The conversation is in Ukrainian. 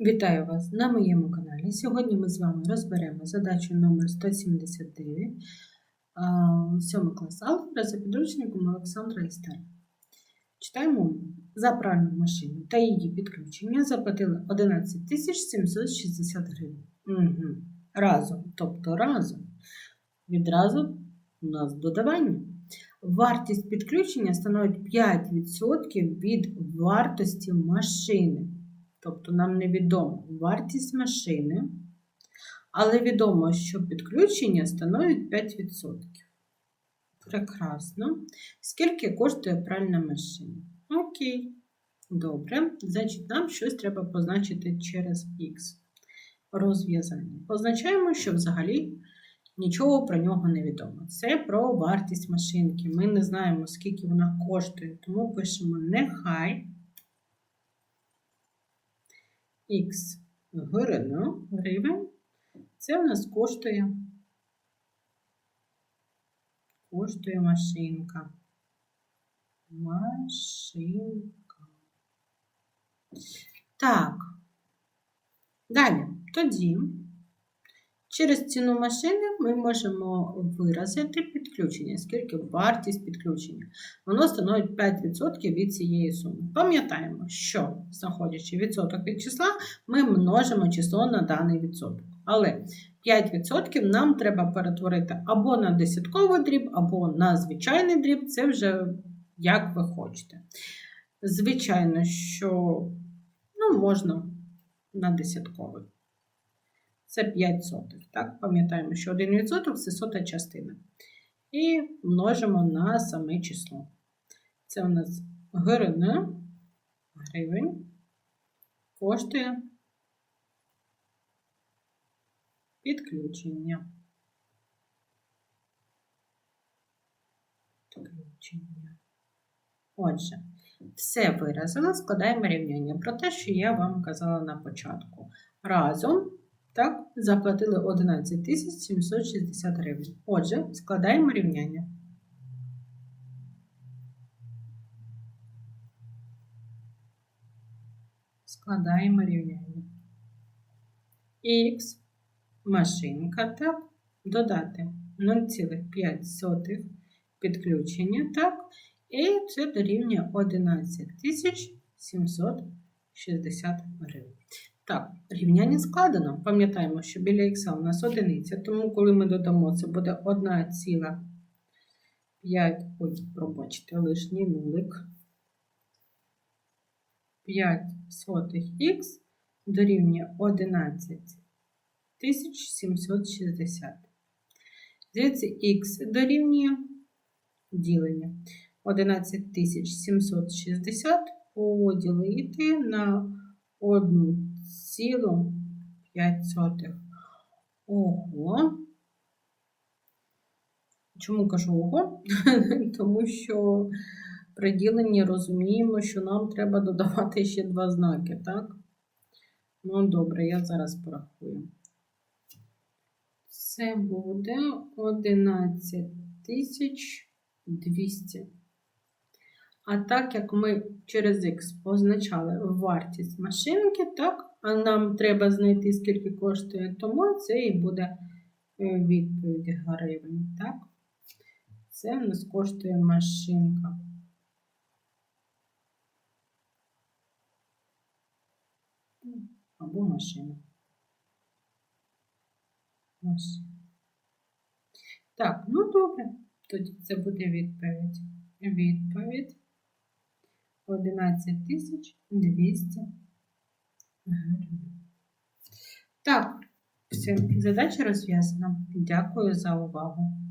Вітаю вас на моєму каналі. Сьогодні ми з вами розберемо задачу номер 179 7 клас алгебра за підручником Олександра Істера. Читаємо за пральну машину та її підключення заплатили 11 760 гривень. Угу. Разом, тобто разом. Відразу у нас додавання. Вартість підключення становить 5% від вартості машини. Тобто нам невідомо вартість машини, але відомо, що підключення становить 5%. Прекрасно. Скільки коштує пральна машина? Окей. Добре. Значить, нам щось треба позначити через Х. Розв'язання. Позначаємо, що взагалі нічого про нього не відомо. Це про вартість машинки. Ми не знаємо, скільки вона коштує, тому пишемо нехай. Х гривень, гривень, це в нас коштує, коштує машинка. Машинка. Так. Далі, тоді, через ціну машини ми можемо виразити підключення, скільки вартість підключення. Воно становить 5% від цієї суми. Пам'ятаємо, що, знаходячи відсоток від числа, ми множимо число на даний відсоток. Але 5% нам треба перетворити або на десятковий дріб, або на звичайний дріб. Це вже як ви хочете. Звичайно, що ну, можна на десятковий. Це 5 сотих. Так? Пам'ятаємо, що 1% це сота частина. І множимо на саме число. Це у нас гривня, гривень коштує підключення. Підключення. Отже, все виразила, складаємо рівняння про те, що я вам казала на початку. Разом так, заплатили 11 760 гривень. Отже, складаємо рівняння. Складаємо рівняння. Х машинка, так, додати 0,5 підключення, так, і це дорівнює 11 760 гривень. Так, рівняння складено. Пам'ятаємо, що біля х у нас одиниця, тому коли ми додамо, це буде 1,5, ой, пробачте, лишній нулик. 5 сотих х дорівнює 11 760. Звідси х дорівнює ділення. 11 760 поділити на 1 цілу 5. Ого. Чому кажу ого? Тому що при діленні розуміємо, що нам треба додавати ще два знаки, так? Ну, добре, я зараз порахую. Це буде 11 200. А так як ми через Х позначали вартість машинки, так, а нам треба знайти, скільки коштує, тому це і буде е, відповідь гривень. Так? Це в нас коштує машинка. Або машина. Машина. Так, ну добре, тоді це буде відповідь. Відповідь. 11 200 гривень. Так, все, задача розв'язана. Дякую за увагу.